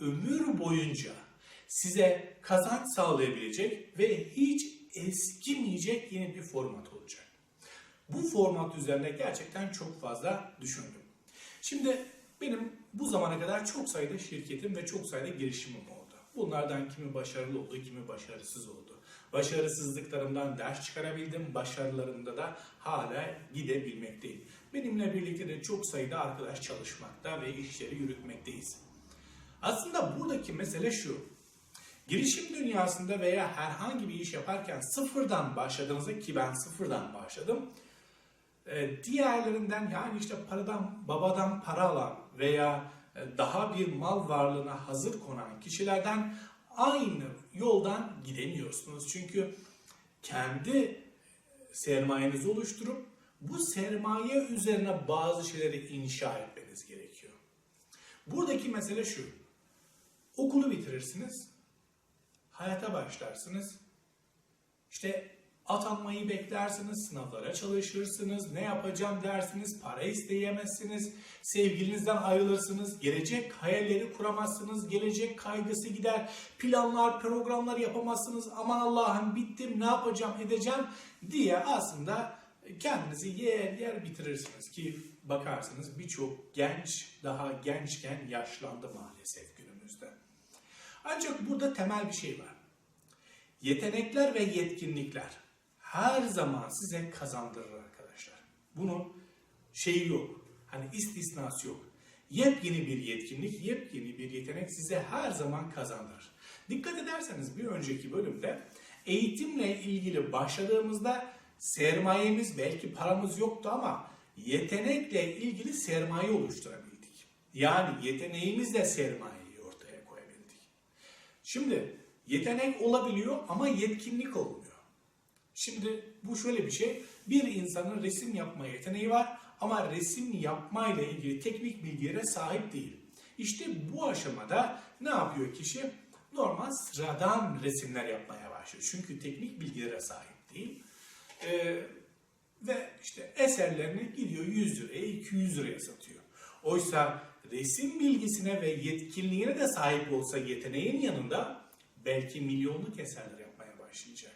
ömür boyunca size kazanç sağlayabilecek ve hiç eskimeyecek yeni bir format olacak. Bu format üzerine gerçekten çok fazla düşündüm. Şimdi benim bu zamana kadar çok sayıda şirketim ve çok sayıda girişimim oldu. Bunlardan kimi başarılı oldu, kimi başarısız oldu. Başarısızlıklarımdan ders çıkarabildim, başarılarımda da hala gidebilmekteyim. Benimle birlikte de çok sayıda arkadaş çalışmakta ve işleri yürütmekteyiz. Aslında buradaki mesele şu. Girişim dünyasında veya herhangi bir iş yaparken sıfırdan başladığınızda ki ben sıfırdan başladım. e, Diğerlerinden yani işte paradan babadan para alan veya e, daha bir mal varlığına hazır konan kişilerden aynı yoldan gidemiyorsunuz. Çünkü kendi sermayenizi oluşturup bu sermaye üzerine bazı şeyleri inşa etmeniz gerekiyor. Buradaki mesele şu. Okulu bitirirsiniz, hayata başlarsınız. İşte atanmayı beklersiniz, sınavlara çalışırsınız, ne yapacağım dersiniz, para isteyemezsiniz, sevgilinizden ayrılırsınız, gelecek hayalleri kuramazsınız, gelecek kaygısı gider, planlar, programlar yapamazsınız, aman Allah'ım bittim, ne yapacağım, edeceğim diye aslında kendinizi yer yer bitirirsiniz ki bakarsınız birçok genç daha gençken yaşlandı maalesef. Ancak burada temel bir şey var. Yetenekler ve yetkinlikler her zaman size kazandırır arkadaşlar. Bunun şeyi yok. Hani istisnası yok. Yepyeni bir yetkinlik, yepyeni bir yetenek size her zaman kazandırır. Dikkat ederseniz bir önceki bölümde eğitimle ilgili başladığımızda sermayemiz belki paramız yoktu ama yetenekle ilgili sermaye oluşturabildik. Yani yeteneğimizle koyabildik. Şimdi yetenek olabiliyor ama yetkinlik olmuyor. Şimdi bu şöyle bir şey. Bir insanın resim yapma yeteneği var ama resim yapmayla ilgili teknik bilgilere sahip değil. İşte bu aşamada ne yapıyor kişi? Normal sıradan resimler yapmaya başlıyor. Çünkü teknik bilgilere sahip değil. Ee, ve işte eserlerini gidiyor 100 liraya 200 liraya satıyor. Oysa resim bilgisine ve yetkinliğine de sahip olsa yeteneğin yanında belki milyonluk eserler yapmaya başlayacak.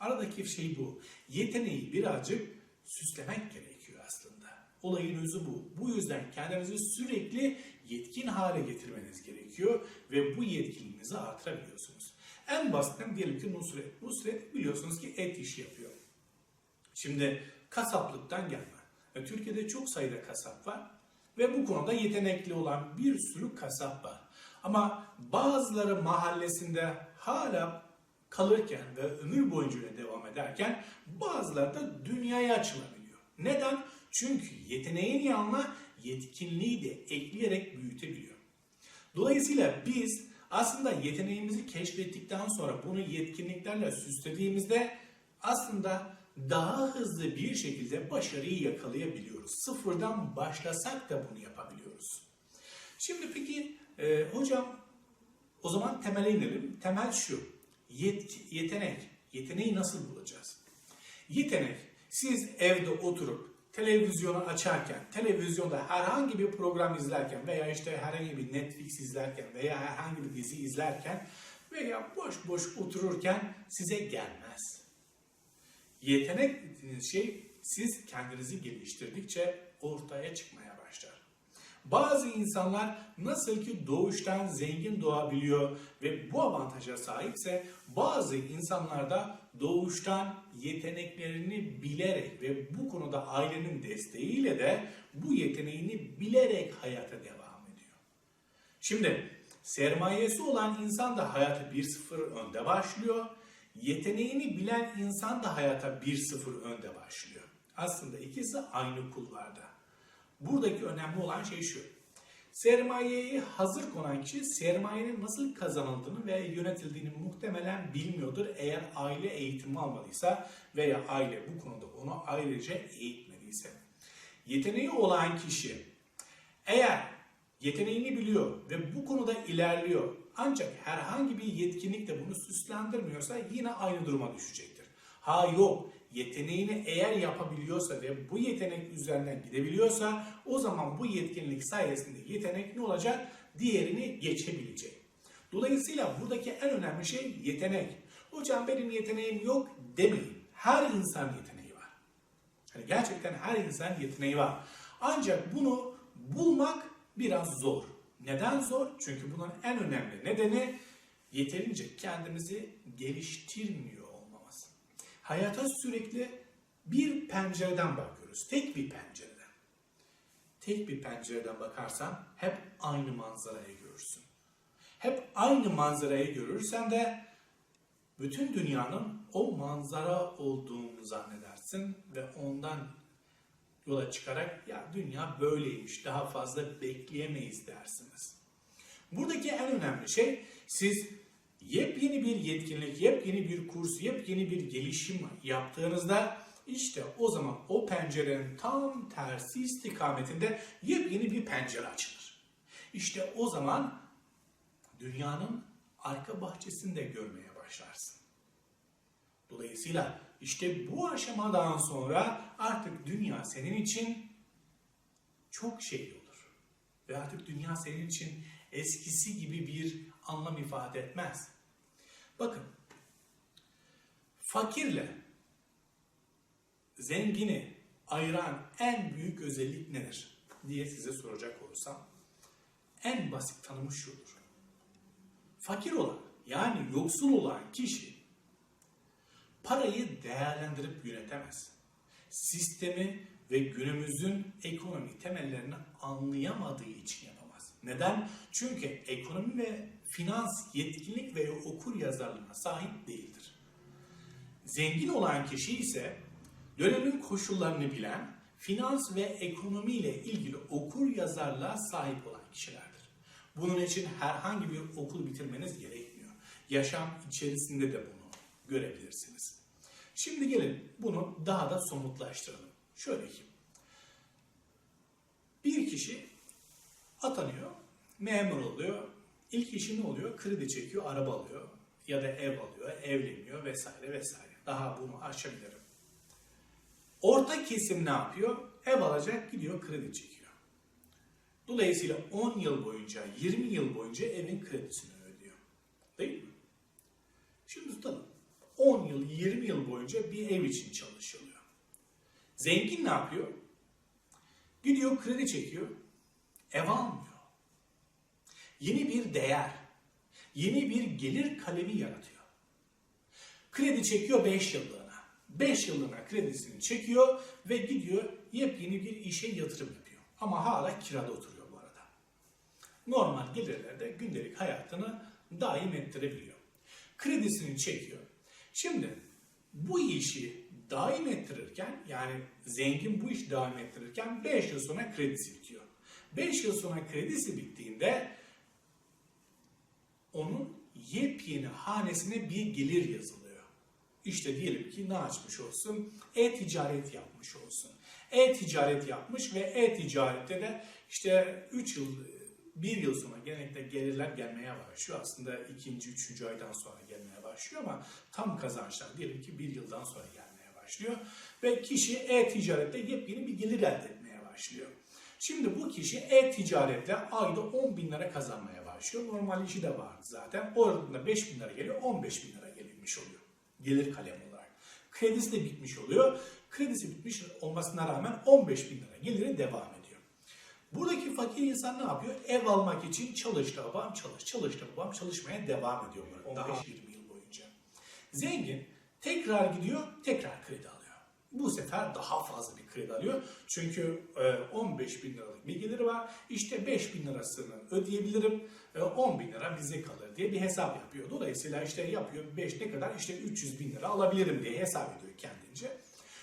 Aradaki şey bu. Yeteneği birazcık süslemek gerekiyor aslında. Olayın özü bu. Bu yüzden kendinizi sürekli yetkin hale getirmeniz gerekiyor ve bu yetkinliğinizi artırabiliyorsunuz. En basitinden diyelim ki Nusret. Nusret biliyorsunuz ki et işi yapıyor. Şimdi kasaplıktan gelme. Türkiye'de çok sayıda kasap var ve bu konuda yetenekli olan bir sürü kasap var. Ama bazıları mahallesinde hala kalırken ve ömür boyunca devam ederken bazıları da dünyaya açılabiliyor. Neden? Çünkü yeteneğin yanına yetkinliği de ekleyerek büyütebiliyor. Dolayısıyla biz aslında yeteneğimizi keşfettikten sonra bunu yetkinliklerle süslediğimizde aslında daha hızlı bir şekilde başarıyı yakalayabiliyoruz. Sıfırdan başlasak da bunu yapabiliyoruz. Şimdi peki e, hocam o zaman temele inelim. Temel şu. Yet, yetenek. Yeteneği nasıl bulacağız? Yetenek siz evde oturup televizyonu açarken, televizyonda herhangi bir program izlerken veya işte herhangi bir Netflix izlerken veya herhangi bir dizi izlerken veya boş boş otururken size gelmez. Yetenek dediğiniz şey siz kendinizi geliştirdikçe ortaya çıkmaya başlar. Bazı insanlar nasıl ki doğuştan zengin doğabiliyor ve bu avantaja sahipse bazı insanlar da doğuştan yeteneklerini bilerek ve bu konuda ailenin desteğiyle de bu yeteneğini bilerek hayata devam ediyor. Şimdi sermayesi olan insan da hayata 1-0 önde başlıyor. Yeteneğini bilen insan da hayata 1-0 önde başlıyor. Aslında ikisi aynı kulvarda. Buradaki önemli olan şey şu. Sermayeyi hazır konan kişi sermayenin nasıl kazanıldığını ve yönetildiğini muhtemelen bilmiyordur eğer aile eğitimi almadıysa veya aile bu konuda onu ayrıca eğitmediyse. Yeteneği olan kişi eğer yeteneğini biliyor ve bu konuda ilerliyor ancak herhangi bir yetkinlik de bunu süslendirmiyorsa yine aynı duruma düşecektir. Ha yok yeteneğini eğer yapabiliyorsa ve bu yetenek üzerinden gidebiliyorsa o zaman bu yetkinlik sayesinde yetenek ne olacak? diğerini geçebilecek. Dolayısıyla buradaki en önemli şey yetenek. Hocam benim yeteneğim yok demeyin. Her insan yeteneği var. Hani gerçekten her insan yeteneği var. Ancak bunu bulmak biraz zor. Neden zor? Çünkü bunun en önemli nedeni yeterince kendimizi geliştirmiyor olmamız. Hayata sürekli bir pencereden bakıyoruz. Tek bir pencereden. Tek bir pencereden bakarsan hep aynı manzarayı görürsün. Hep aynı manzarayı görürsen de bütün dünyanın o manzara olduğunu zannedersin ve ondan yola çıkarak ya dünya böyleymiş daha fazla bekleyemeyiz dersiniz. Buradaki en önemli şey siz yepyeni bir yetkinlik, yepyeni bir kurs, yepyeni bir gelişim yaptığınızda işte o zaman o pencerenin tam tersi istikametinde yepyeni bir pencere açılır. İşte o zaman dünyanın arka bahçesini de görmeye başlarsın. Dolayısıyla işte bu aşamadan sonra artık dünya senin için çok şey olur. Ve artık dünya senin için eskisi gibi bir anlam ifade etmez. Bakın, fakirle zengini ayıran en büyük özellik nedir diye size soracak olursam en basit tanımı şudur. Fakir olan yani yoksul olan kişi parayı değerlendirip yönetemez. Sistemi ve günümüzün ekonomi temellerini anlayamadığı için yapamaz. Neden? Çünkü ekonomi ve finans yetkinlik ve okur yazarlığına sahip değildir. Zengin olan kişi ise dönemin koşullarını bilen, finans ve ekonomi ile ilgili okur yazarlığa sahip olan kişilerdir. Bunun için herhangi bir okul bitirmeniz gerekmiyor. Yaşam içerisinde de bunu görebilirsiniz. Şimdi gelin bunu daha da somutlaştıralım. Şöyle ki, bir kişi atanıyor, memur oluyor, ilk işi ne oluyor? Kredi çekiyor, araba alıyor ya da ev alıyor, evleniyor vesaire vesaire. Daha bunu aşabilirim. Orta kesim ne yapıyor? Ev alacak, gidiyor kredi çekiyor. Dolayısıyla 10 yıl boyunca, 20 yıl boyunca evin kredisini ödüyor. Değil mi? Şimdi tutalım. 10 yıl, 20 yıl boyunca bir ev için çalışılıyor. Zengin ne yapıyor? Gidiyor kredi çekiyor, ev almıyor. Yeni bir değer, yeni bir gelir kalemi yaratıyor. Kredi çekiyor 5 yıllığına. 5 yıllığına kredisini çekiyor ve gidiyor yepyeni bir işe yatırım yapıyor. Ama hala kirada oturuyor bu arada. Normal gelirlerde gündelik hayatını daim ettirebiliyor. Kredisini çekiyor. Şimdi bu işi daim ettirirken yani zengin bu işi daim ettirirken 5 yıl sonra kredisi bitiyor. 5 yıl sonra kredisi bittiğinde onun yepyeni hanesine bir gelir yazılıyor. İşte diyelim ki ne açmış olsun? E-ticaret yapmış olsun. E-ticaret yapmış ve e-ticarette de işte 3 yıl, 1 yıl sonra genellikle gelirler gelmeye başlıyor. Aslında ikinci, üçüncü aydan sonra gelmeye başlıyor ama tam kazançlar diyelim ki bir yıldan sonra gelmeye başlıyor. Ve kişi e-ticarette yepyeni bir gelir elde etmeye başlıyor. Şimdi bu kişi e-ticaretle ayda 10 bin lira kazanmaya başlıyor. Normal işi de vardı zaten. Orada 5 bin lira geliyor, 15 bin lira gelmiş oluyor. Gelir kalemi olarak. Kredisi de bitmiş oluyor. Kredisi bitmiş olmasına rağmen 15 bin lira geliri devam ediyor. Buradaki fakir insan ne yapıyor? Ev almak için çalıştı babam çalış, çalıştı babam çalışmaya devam ediyor. 15-20 yıl boyunca. Zengin tekrar gidiyor, tekrar kredi alıyor. Bu sefer daha fazla bir kredi alıyor. Çünkü e, 15 bin liralık bir geliri var. İşte 5 bin lirasını ödeyebilirim. E, 10 bin lira bize kalır diye bir hesap yapıyor. Dolayısıyla işte yapıyor 5 ne kadar? İşte 300 bin lira alabilirim diye hesap ediyor kendince.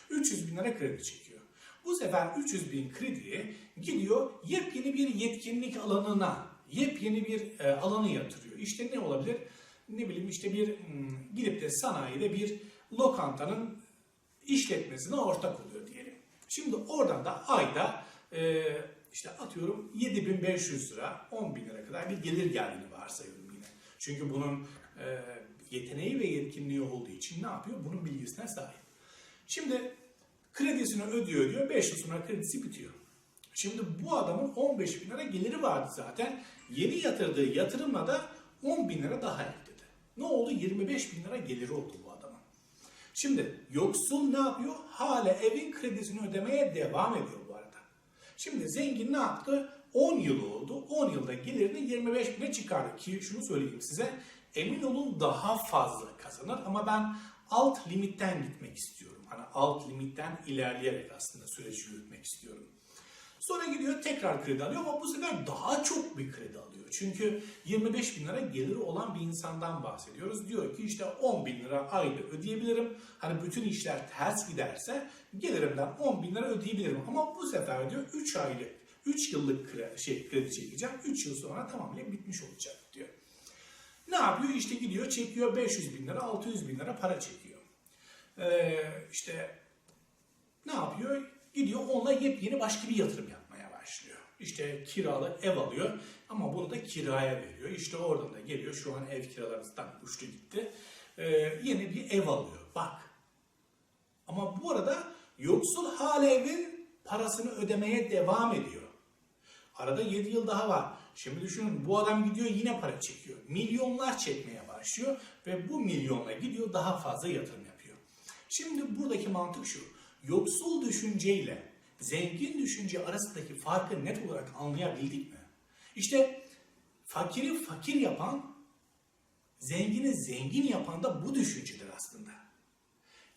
300 bin lira kredi çekiyor. Bu sefer 300 bin krediye gidiyor yepyeni bir yetkinlik alanına, yepyeni bir e, alanı yatırıyor. İşte ne olabilir? Ne bileyim işte bir hmm, gidip de sanayide bir lokantanın işletmesine ortak oluyor diyelim. Şimdi oradan da ayda e, işte atıyorum 7500 lira 10 bin lira kadar bir gelir geldiğini varsayıyorum yine. Çünkü bunun e, yeteneği ve yetkinliği olduğu için ne yapıyor? Bunun bilgisine sahip. Şimdi kredisini ödüyor diyor 5 yıl sonra kredisi bitiyor. Şimdi bu adamın 15 bin lira geliri vardı zaten. Yeni yatırdığı yatırımla da 10 bin lira daha ekledi. Ne oldu? 25 bin lira geliri oldu bu adamın. Şimdi yoksul ne yapıyor? Hala evin kredisini ödemeye devam ediyor bu arada. Şimdi zengin ne yaptı? 10 yıl oldu. 10 yılda gelirini 25 bine çıkardı. Ki şunu söyleyeyim size. Emin olun daha fazla kazanır ama ben alt limitten gitmek istiyorum. Hani alt limitten ilerleyerek aslında süreci yürütmek istiyorum. Sonra gidiyor tekrar kredi alıyor ama bu sefer daha çok bir kredi alıyor. Çünkü 25 bin lira geliri olan bir insandan bahsediyoruz. Diyor ki işte 10 bin lira ayda ödeyebilirim. Hani bütün işler ters giderse gelirimden 10 bin lira ödeyebilirim. Ama bu sefer diyor 3 aylık, 3 yıllık kredi, şey, kredi çekeceğim. 3 yıl sonra tamamen bitmiş olacak diyor. Ne yapıyor? İşte gidiyor çekiyor 500 bin lira, 600 bin lira para çekiyor. Ee, işte ne yapıyor? Gidiyor onunla yepyeni başka bir yatırım yapmaya başlıyor. İşte kiralı ev alıyor ama bunu da kiraya veriyor. İşte oradan da geliyor şu an ev kiralarından uçtu gitti. Ee, yeni bir ev alıyor. Bak. Ama bu arada yoksul hala evin parasını ödemeye devam ediyor. Arada 7 yıl daha var. Şimdi düşünün bu adam gidiyor yine para çekiyor. Milyonlar çekmeye başlıyor ve bu milyonla gidiyor daha fazla yatırım yapıyor. Şimdi buradaki mantık şu. Yoksul düşünceyle zengin düşünce arasındaki farkı net olarak anlayabildik mi? İşte fakiri fakir yapan, zengini zengin yapan da bu düşüncedir aslında.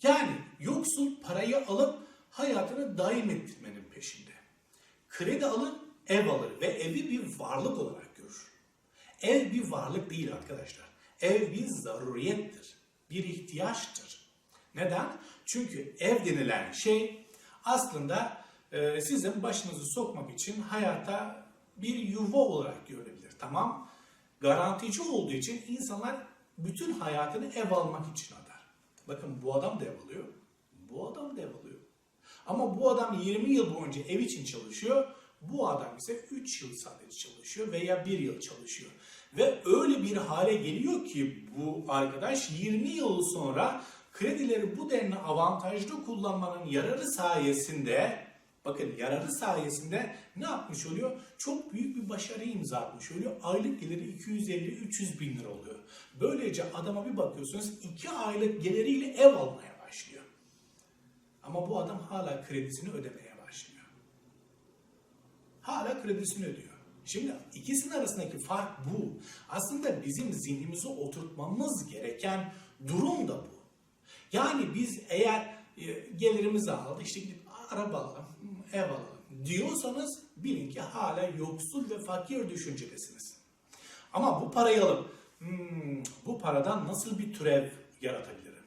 Yani yoksul parayı alıp hayatını daim ettirmenin peşinde. Kredi alır, ev alır ve evi bir varlık olarak görür. Ev bir varlık değil arkadaşlar. Ev bir zaruriyettir, bir ihtiyaçtır. Neden? Çünkü ev denilen şey aslında e, sizin başınızı sokmak için hayata bir yuva olarak görülebilir. Tamam. Garantici olduğu için insanlar bütün hayatını ev almak için adar. Bakın bu adam da ev alıyor. Bu adam da ev alıyor. Ama bu adam 20 yıl boyunca ev için çalışıyor. Bu adam ise 3 yıl sadece çalışıyor veya 1 yıl çalışıyor. Ve öyle bir hale geliyor ki bu arkadaş 20 yıl sonra kredileri bu denli avantajlı kullanmanın yararı sayesinde bakın yararı sayesinde ne yapmış oluyor? Çok büyük bir başarı imza atmış oluyor. Aylık geliri 250-300 bin lira oluyor. Böylece adama bir bakıyorsunuz 2 aylık geliriyle ev almaya başlıyor. Ama bu adam hala kredisini ödemeye başlıyor. Hala kredisini ödüyor. Şimdi ikisinin arasındaki fark bu. Aslında bizim zihnimize oturtmamız gereken durum da bu. Yani biz eğer e, gelirimizi aldı işte gidip araba alalım, ev alalım diyorsanız bilin ki hala yoksul ve fakir düşüncedesiniz. Ama bu parayı alıp "Hmm, bu paradan nasıl bir türev yaratabilirim?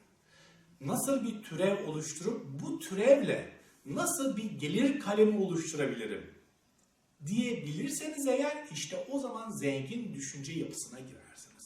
Nasıl bir türev oluşturup bu türevle nasıl bir gelir kalemi oluşturabilirim? diyebilirseniz eğer işte o zaman zengin düşünce yapısına girersiniz.